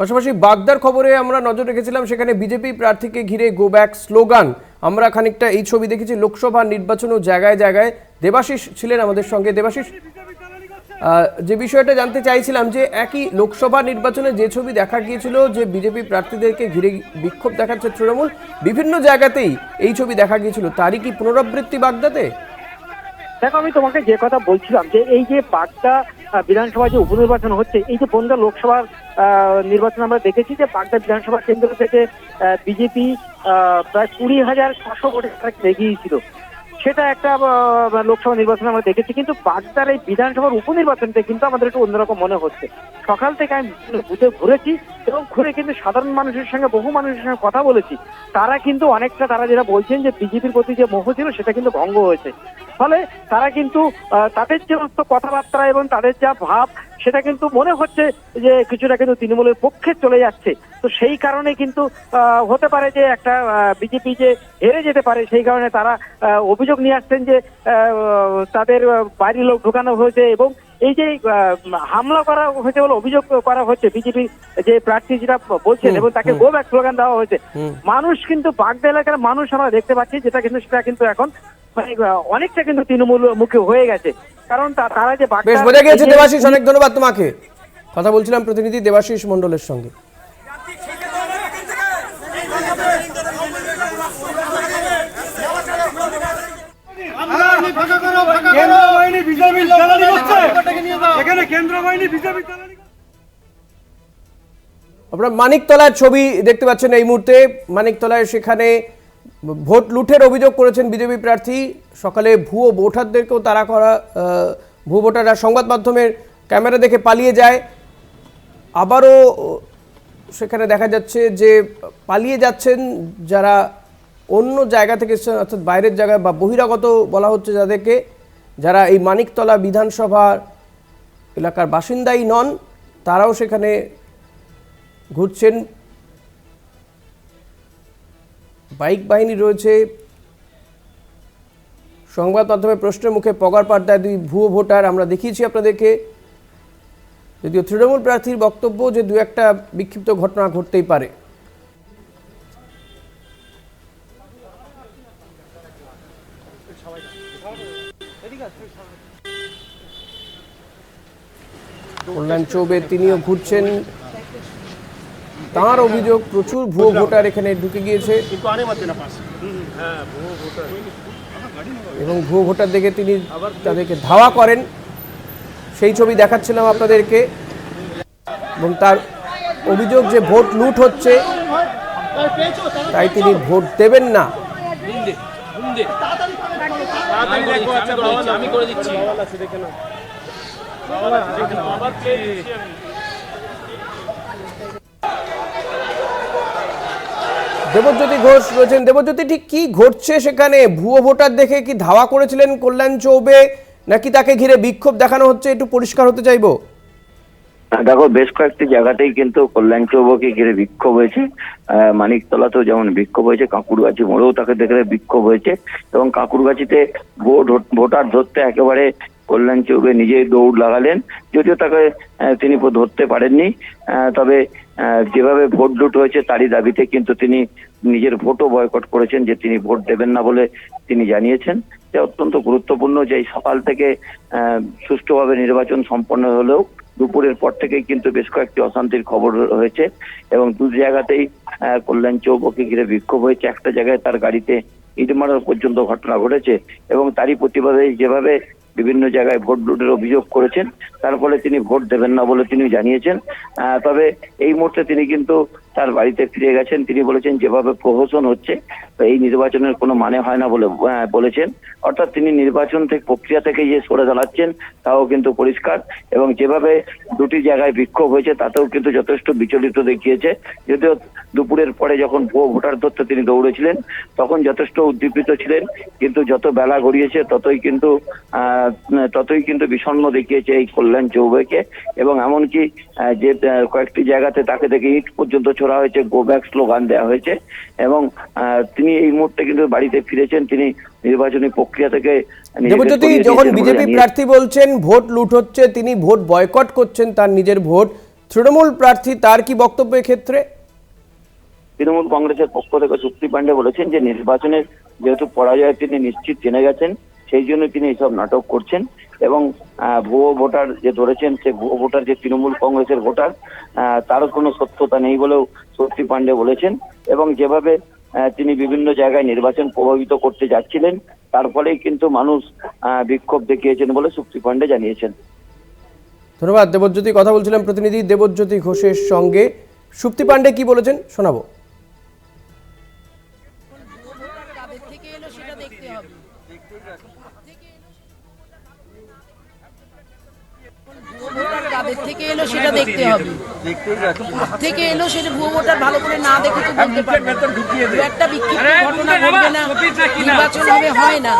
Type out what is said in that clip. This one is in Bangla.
পাশাপাশি বাগদার খবরে আমরা নজর রেখেছিলাম, সেখানে বিজেপি প্রার্থীকে ঘিরে গো ব্যাক স্লোগান আমরা খানিকটা এই ছবি দেখেছি, লোকসভা নির্বাচনও জায়গায় জায়গায়। দেবাশিস ছিলেন আমাদের সঙ্গে। দেবাশিস যে বিষয়টা জানতে চাইছিলাম যে একই লোকসভা নির্বাচনে যে ছবি দেখা গিয়েছিল, যে বিজেপি প্রার্থীদেরকে ঘিরে বিক্ষোভ দেখাচ্ছে তৃণমূল, বিভিন্ন জায়গাতেই এই ছবি দেখা গিয়েছিল। তারই কি পুনরাবৃত্তি বাগদাতে? দেখো, আমি তোমাকে যে কথা বলছিলাম, যে এই যে বাগদা বিধানসভা যে উপনির্বাচন হচ্ছে, এই যে বন্ধা লোকসভার নির্বাচন আমরা দেখেছি যে বাগদা বিধানসভা কেন্দ্র থেকে বিজেপি প্রায় কুড়ি হাজার ছশো টাকা এগিয়েছিল। সেটা একটা লোকসভা নির্বাচন আমরা দেখেছি, কিন্তু বাগদার এই বিধানসভার উপনির্বাচনটা কিন্তু আমাদের একটু অন্যরকম মনে হচ্ছে। সকাল থেকে আমি বুথে ঘুরেছি এবং ঘুরে কিন্তু সাধারণ মানুষের সঙ্গে, বহু মানুষের সঙ্গে কথা বলেছি। তারা কিন্তু অনেকটা, তারা যেটা বলছেন যে বিজেপির প্রতি যে মোহ ছিল, সেটা কিন্তু ভঙ্গ হয়েছে। ফলে তারা কিন্তু তাদের যে সমস্ত কথাবার্তা এবং তাদের যা ভাব সেটা কিন্তু মনে হচ্ছে যে কিছুটা কিন্তু তৃণমূলের পক্ষে চলে যাচ্ছে। তো সেই কারণে কিন্তু হতে পারে যে একটা বিজেপি যে হেরে যেতে পারে সেই কারণে তারা অভিযোগ নিয়ে আসছেন যে তাদের বাড়ির লোক ঢোকানো হয়েছে এবং এই যে হামলা করা হয়েছে বলে অভিযোগ করা হচ্ছে বিজেপি যে প্রার্থী যেটা বলছেন এবং তাকে। গো ব্যাক স্লোগান দেওয়া হয়েছে। মানুষ কিন্তু বাগদা এলাকার মানুষ আমরা দেখতে পাচ্ছি যেটা কিন্তু সেটা কিন্তু এখন অনেকটা কিন্তু তৃণমূল মুখে হয়ে গেছে। কারণ তারা যে বেশ বোঝা গিয়েছে দেবাশিস অনেক ধন্যবাদ তোমাকে। কথা বলছিলাম প্রতিনিধি দেবাশিস মণ্ডলের সঙ্গে। কেন্দ্র বাহিনী বিজেপি জ্বালানি করছে। এখানে কেন্দ্র বাহিনী বিজেপি জ্বালানি করছে। আপনারা মানিকতলার ছবি দেখতে পাচ্ছেন এই মুহূর্তে। মানিকতলায় সেখানে ভোট লুঠের অভিযোগ করেছেন বিজেপি প্রার্থী। সকালে ভুয়ো ভোটারদেরকেও তারা করা ভুয়ো ভোটাররা সংবাদ মাধ্যমের ক্যামেরা দেখে পালিয়ে যায়। আবারও সেখানে দেখা যাচ্ছে যে পালিয়ে যাচ্ছেন যারা অন্য জায়গা থেকে অর্থাৎ বাইরের জায়গায় বা বহিরাগত বলা হচ্ছে যাদেরকে, যারা এই মানিকতলা বিধানসভার এলাকার বাসিন্দাই নন, তারাও সেখানে ঘুরছেন। বাইক বাহিনী রয়েছে। সংবাদ মাধ্যমে প্রশ্নের মুখে পগার পাড্ডায় দুই ভুয়ো ভোটার। আমরা দেখিয়েছি আপনাদেরকে। যদিও তৃণমূল প্রার্থীর বক্তব্য যে দু একটা বিক্ষিপ্ত ঘটনা ঘটতেই পারে। কল্যাণ চৌবে তিনিও ঘুরছেন। তার অভিযোগ প্রচুর ভুয়ো ভোটার এখানে ঢুকে গিয়েছে। এবং ভুয়ো ভোটার দেখে তিনি তাদেরকে ধাওয়া করেন। সেই ছবি দেখাচ্ছিলাম আপনাদেরকে। এবং তার অভিযোগ যে ভোট লুট হচ্ছে তাই তিনি ভোট দেবেন না। আমি করে দিচ্ছি, আমি করে দিচ্ছি, আমি করে দিচ্ছি দেবজ্যোতি ঘোষ রয়েছেন দেবজ্যোতি, ঠিক কি ঘটছে সেখানে? ভুয়ো ভোটার দেখে কি ধাওয়া করেছিলেন কল্যাণ চৌবে? নাকি তাকে ঘিরে বিক্ষোভ দেখানো হচ্ছে? একটু পরিষ্কার হতে চাইব? দেখো, বেশ কয়েকটি জায়গাতেই কিন্তু কল্যাণ চৌবকে ঘিরে বিক্ষোভ হয়েছে। মানিকতলাতেও যেমন বিক্ষোভ হয়েছে কাকুরগাছি মোড়েও তাকে দেখে বিক্ষোভ হয়েছে। এবং কাকুরগাছিতে ভোট, ভোটার ধরতে একেবারে কল্যাণ চৌবে নিজেই দৌড় লাগালেন। যদিও তাকে তিনি ধরতে পারেননি তবে যেভাবে ভোট লুট হয়েছে তারই দাবিতে কিন্তু তিনি নিজের ভোটও বয়কট করেছেন যে তিনি ভোট দেবেন না বলে তিনি জানিয়েছেন। যে অত্যন্ত গুরুত্বপূর্ণ যে সকাল থেকে সুষ্ঠুভাবে নির্বাচন সম্পন্ন হলেও দুপুরের পর থেকেই কিন্তু বেশ কয়েকটি অশান্তির খবর হয়েছে এবং দু জায়গাতেই কল্যাণ চৌবকে ঘিরে বিক্ষোভ হয়েছে। একটা জায়গায় তার গাড়িতে ইট মারার পর্যন্ত ঘটনা ঘটেছে এবং তারই প্রতিবাদে যেভাবে বিভিন্ন জায়গায় ভোট লুটের অভিযোগ করেছেন। তার ফলে তিনি ভোট দেবেন না বলে তিনি জানিয়েছেন। তবে এই মুহূর্তে তিনি কিন্তু তার বাড়িতে ফিরে গেছেন। তিনি বলেছেন, যেভাবে প্রহসন হচ্ছে এই নির্বাচনের কোনো মানে হয় না বলে বলেছেন। অর্থাৎ তিনি নির্বাচন থেকে, প্রক্রিয়া থেকে যে সরে দাঁড়াচ্ছেন, তাও কিন্তু পরিষ্কার এবং যেভাবে দুটি জায়গায় বিক্ষোভ হয়েছে, তাতেও কিন্তু যথেষ্ট বিচলিত দেখিয়েছে। যদিও দুপুরের পরে যখন ভুয়ো ভোটার ধরতে তিনি দৌড়েছিলেন, তখন যথেষ্ট উদ্দীপিত ছিলেন, কিন্তু যত বেলা গড়িয়েছে, ততই কিন্তু ততই কিন্তু বিষণ্ণ দেখিয়েছে এই কল্যাণ চৌবেকে। এবং এমনকি যে কয়েকটি জায়গাতে তাকে দেখে ইট পর্যন্ত ছোড়া হয়েছে গো ব্যাক স্লোগান দেওয়া হয়েছে এবং তিনি এই মুহূর্তে কিন্তু বাড়িতে ফিরেছেন তিনি নির্বাচনী প্রক্রিয়া থেকে দেবজ্যোতি যখন বিজেপি প্রার্থী বলছেন ভোট লুট হচ্ছে তিনি ভোট বয়কট করছেন তার নিজের ভোট তৃণমূল প্রার্থী তার কি বক্তব্য ক্ষেত্রে তৃণমূল কংগ্রেসের পক্ষ থেকে সুপ্তি পান্ডে বলেছেন যে নির্বাচনের যেহেতু পরাজয় তিনি নিশ্চিত জেনে গেছেন। সেই জন্য তিনি এইসব নাটক করছেন এবং ভুয়ো ভোটার যে ধরেছেন সে ভুয়ো ভোটার যে তৃণমূল কংগ্রেসের ভোটার তারও কোনো সত্যতা নেই বলেও সুপ্তি পাণ্ডে বলেছেন এবং যেভাবে তিনি বিভিন্ন জায়গায় নির্বাচন প্রভাবিত করতে যাচ্ছিলেন, তার ফলেই কিন্তু মানুষ বিক্ষোভ দেখিয়েছেন বলে সুপ্তি পান্ডে জানিয়েছেন। ধন্যবাদ, দেবজ্যোতি। কথা বলছিলাম প্রতিনিধি দেবজ্যোতি ঘোষের সঙ্গে। সুপ্তি পাণ্ডে কি বলেছেন শোনাবো। থেকে এলো সেটা দেখতে হবে। থেকে এলো সেটা ভুয়ো ভোটার ভালো করে না দেখে তো বলতে পারবে একটা বিক্ষিপ্ত ঘটনা ঘটবে না? নির্বাচন হবে হয় না।